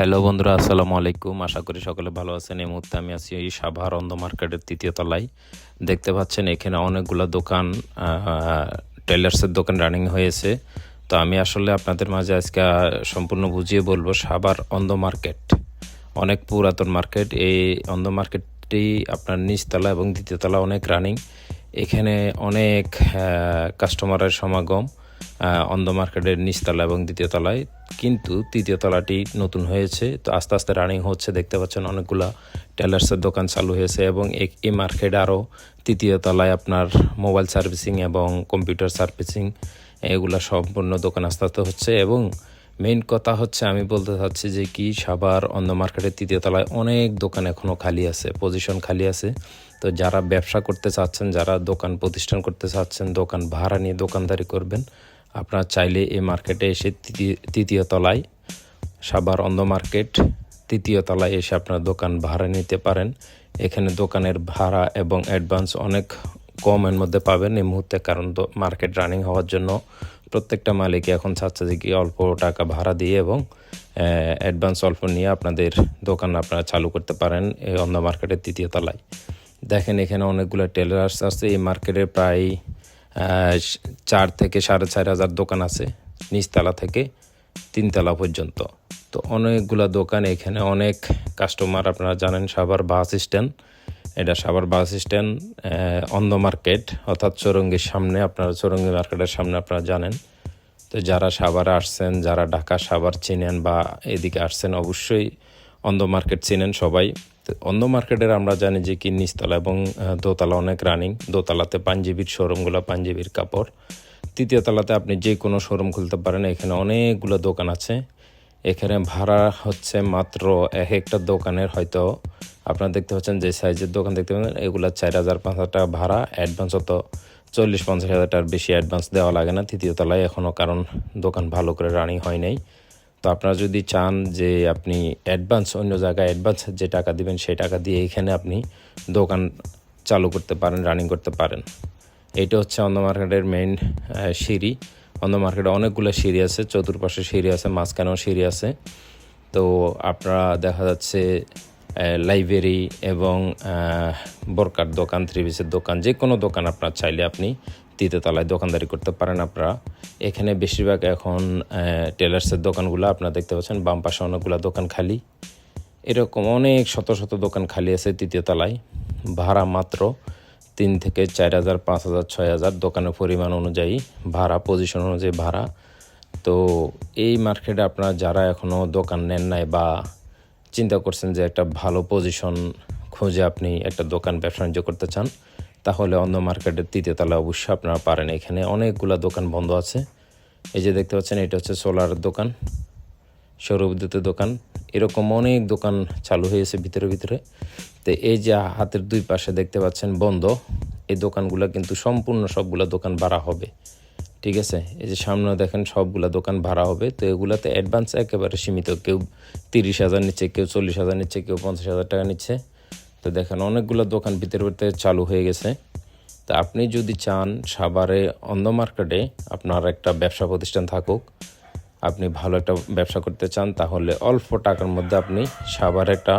Hello বন্ধুরা, আসসালামু আলাইকুম। আশা করি সকলে ভালো আছেন। এই মুহূর্তে আমি আছি এই সাভার অন্ধ মার্কেটের তৃতীয় তলায়। দেখতে পাচ্ছেন, এখানে অনেকগুলো দোকান টেলার্সের দোকান রানিং হয়েছে। তো আমি আসলে আপনাদের মাঝে আজকে সম্পূর্ণ বুঝিয়ে বলব সাভার অন্ধ মার্কেট। অনেক পুরাতন মার্কেট। এই অন্ধ মার্কেটটি আপনার নিচতলা এবং দ্বিতীয়তলা অনেক রানিং এখানে অনেক কাস্টমারের সমাগম। অন্ধ মার্কেটের নিচতলা এবং দ্বিতীয় তলায়। কিন্তু তৃতীয় তলাটি নতুন হয়েছে। তো আস্তে আস্তে রানিং হচ্ছে। দেখতে পাচ্ছেন অনেকগুলো টেলার্সের দোকান চালু হয়েছে এবং এই- মার্কেট আরও তৃতীয় তলায় আপনার মোবাইল সার্ভিসিং এবং কম্পিউটার সার্ভিসিং এগুলো সম্পূর্ণ দোকান আস্তে আস্তে হচ্ছে এবং মেইন কথা হচ্ছে, আমি বলতে চাচ্ছি যে কি, সাবার অন্ধ মার্কেটের তৃতীয় তলায় অনেক দোকান এখনও খালি আছে পজিশন খালি আছে। তো যারা ব্যবসা করতে চাচ্ছেন, যারা দোকান প্রতিষ্ঠান করতে চাচ্ছেন, দোকান ভাড়া নিয়ে দোকানদারি করবেন, আপনারা চাইলে এই মার্কেটে এসে তৃতীয় তলায়, সাবার অন্ধ মার্কেট তৃতীয় তলায় এসে আপনার দোকান ভাড়া নিতে পারেন। এখানে দোকানের ভাড়া এবং অ্যাডভান্স অনেক কমের মধ্যে পাবেন এই মুহূর্তে, কারণ তো মার্কেট রানিং হওয়ার জন্য প্রত্যেকটা মালিক এখন চাচ্ছে যে কি অল্প টাকা ভাড়া দিয়ে এবং অ্যাডভান্স অল্প নিয়ে আপনাদের দোকান আপনারা চালু করতে পারেন এই অন্য মার্কেটের তৃতীয় তলায়। দেখেন এখানে অনেকগুলো টেলার্স আছে এই মার্কেটে প্রায় চার থেকে সাড়ে চার হাজার দোকান আছে, নিচতলা থেকে তিনতলা পর্যন্ত। তো অনেকগুলা দোকান এখানে, অনেক কাস্টমার আপনারা জানেন সাভার বাস স্ট্যান্ড এটা সাভার বাস স্ট্যান্ড অন্ধ মার্কেট, অর্থাৎ চৌরঙ্গির সামনে, আপনারা চৌরঙ্গি মার্কেটের সামনে আপনারা জানেন। তো যারা সাভারে আসছেন, যারা ঢাকা, সাভার চিনেন বা এদিকে আসছেন, অবশ্যই অন্ধ মার্কেট চিনেন সবাই। তো অন্ধ মার্কেটের আমরা জানি যে কি নিচতলা এবং দোতলা অনেক রানিং। দোতলাতে পাঞ্জাবির শোরুমগুলো, পাঞ্জাবির কাপড়। তৃতীয় তলাতে আপনি যে কোনো শোরুম খুলতে পারেন, এখানে অনেকগুলো দোকান আছে। এখানে ভাড়া হচ্ছে মাত্র এক একটা দোকানের হয়তো আপনারা দেখতে পাচ্ছেন যে সাইজের দোকান দেখতে পাচ্ছেন, এগুলো চার হাজার পাঁচ হাজার টাকা ভাড়া অ্যাডভান্স অত চল্লিশ পঞ্চাশ হাজার টাকার বেশি অ্যাডভান্স দেওয়া লাগে না তৃতীয় তলায় এখনও কারণ দোকান ভালো করে রানিং হয় নাই। তো আপনারা যদি চান যে আপনি অ্যাডভান্স অন্য জায়গায় অ্যাডভান্স যে টাকা দিবেন, সেই টাকা দিয়ে এখানে আপনি দোকান চালু করতে পারেন রানিং করতে পারেন। এটা হচ্ছে অন্ধ মার্কেটের মেইন সিঁড়ি। অন্ধ মার্কেটে অনেকগুলো সিঁড়ি আছে, চতুর্পাশে সিঁড়ি আছে, মাঝখানেও সিঁড়ি আছে। তো আপনারা দেখা যাচ্ছে লাইব্রেরি এবং বরকার দোকান থ্রি পিসের দোকান যে কোনো দোকান আপনার চাইলে আপনি তৃতীয়তলায় দোকানদারি করতে পারেন আপনারা। এখানে বেশিরভাগ এখন টেলার্সের দোকানগুলো আপনারা দেখতে পাচ্ছেন, বাম পাশে অনেকগুলো দোকান খালি। এরকম অনেক শত শত দোকান খালি আছে তৃতীয় তলায়। ভাড়া মাত্র তিন থেকে চার হাজার, পাঁচ হাজার, ছয় হাজার দোকানের পরিমাণ অনুযায়ী ভাড়া পজিশন অনুযায়ী ভাড়া। তো এই মার্কেটে আপনারা যারা এখনও দোকান নেন নাই বা চিন্তা করছেন যে একটা ভালো পজিশন খুঁজে আপনি একটা দোকান ব্যবসা বাণিজ্য করতে চান, তাহলে অন্য মার্কেটের তৃতীয় তলা অবশ্যই আপনারা পারেন। এখানে অনেকগুলা দোকান বন্ধ আছে। এই যে দেখতে পাচ্ছেন, এটা হচ্ছে সোলার দোকান, সৌর বিদ্যুতের দোকান। এরকম অনেক দোকান চালু হয়েছে ভিতরে ভিতরে। তো এই যে হাতের দুই পাশে দেখতে পাচ্ছেন বন্ধ, এই দোকানগুলো কিন্তু সম্পূর্ণ সবগুলো দোকান ভাড়া হবে। ঠিক আছে? এই যে সামনে দেখেন সবগুলা দোকান ভাড়া হবে, তো এগুলাতে অ্যাডভান্স একেবারে সীমিত। কেউ তিরিশ হাজার নিচ্ছে, কেউ চল্লিশ হাজার নিচ্ছে, কেউ পঞ্চাশ হাজার টাকা নিচ্ছে। তো দেখেন অনেকগুলো দোকান ভিতরে ভিতরে চালু হয়ে গেছে। তা আপনি যদি চান সাভারে, অন্ধ মার্কেটে আপনার একটা ব্যবসা প্রতিষ্ঠান থাকুক, আপনি ভালো একটা ব্যবসা করতে চান, তাহলে অল্প টাকার মধ্যে আপনি সাভার একটা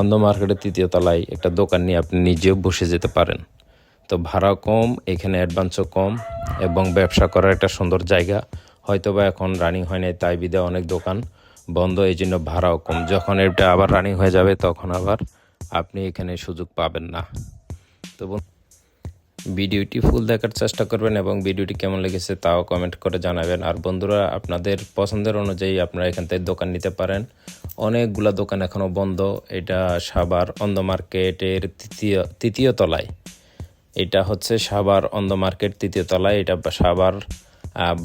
অন্ধ মার্কেটের তৃতীয় তলায় একটা দোকান নিয়ে আপনি নিজেও বসে যেতে পারেন। তো ভাড়া কম, এখানে অ্যাডভান্সও কম এবং ব্যবসা করার একটা সুন্দর জায়গা। হয়তো বা এখন রানিং হয় নাই, তাই বিদে অনেক দোকান বন্ধ এই জন্য ভাড়াও কম। যখন এটা আবার রানিং হয়ে যাবে, তখন আবার আপনি এখানে সুযোগ পাবেন না। তো ভিডিওটি ফুল দেখার চেষ্টা করবেন এবং ভিডিওটি কেমন লেগেছে তাও কমেন্ট করে জানাবেন। আর বন্ধুরা, আপনাদের পছন্দের অনুযায়ী আপনারা এখান থেকে দোকান নিতে পারেন। অনেকগুলা দোকান এখনও বন্ধ, এটা সাবার অন্ধ মার্কেটের তৃতীয় তৃতীয় তলায়। এটা হচ্ছে সাভার অন্ধ মার্কেট তৃতীয় তলায়, এটা Savar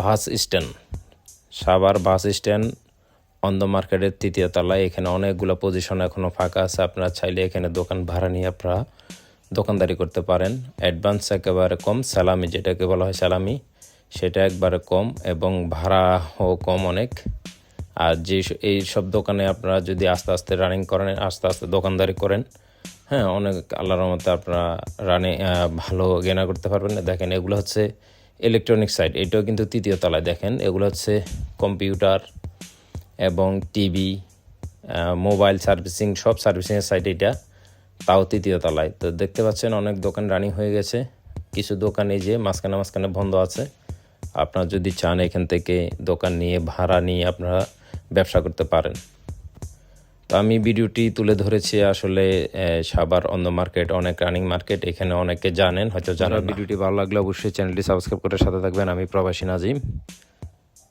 bus stand. Savar bus stand অন্ধ মার্কেটের তৃতীয় তলায়, এখানে অনেকগুলো পজিশন এখনও ফাঁকা আছে, আপনারা চাইলে এখানে দোকান ভাড়া নিয়ে আপনারা দোকানদারি করতে পারেন। অ্যাডভান্স একেবারে কম স্যালামি যেটাকে বলা হয় স্যালামি সেটা একবারে কম এবং ভাড়াও কম অনেক। আর যে এই সব দোকানে আপনারা যদি আস্তে আস্তে রানিং করেন, আস্তে আস্তে দোকানদারি করেন হ্যাঁ অনেক আল্লাহর মতে আপনারা রানে ভালো গেনা করতে পারবেন। দেখেন, এগুলো হচ্ছে ইলেকট্রনিক সাইড এটাও কিন্তু তৃতীয় তলায়। দেখেন, এগুলো হচ্ছে কম্পিউটার এবং টিভি মোবাইল সার্ভিসিং সব সার্ভিসিংয়ের সাইট এটা, তাও তৃতীয় তলায়। তো দেখতে পাচ্ছেন, অনেক দোকান রানিং হয়ে গেছে। কিছু দোকান এই যে মাঝখানে মাঝখানে বন্ধ আছে। আপনারা যদি চান এখান থেকে দোকান নিয়ে, ভাড়া নিয়ে আপনারা ব্যবসা করতে পারেন। তো আমি ভিডিওটি তুলে ধরেছি আসলে সাবার অন্য মার্কেট অনেক রানিং মার্কেট এখানে অনেকে জানেন হয়তো যারা ভিডিওটি ভালো লাগলে অবশ্যই চ্যানেলটি সাবস্ক্রাইব করে সাথে থাকবেন। আমি প্রবাসী নাজিম।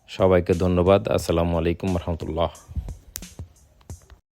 সবাইকে ধন্যবাদ। আসসালামু আলাইকুম রহমতুল্লাহ।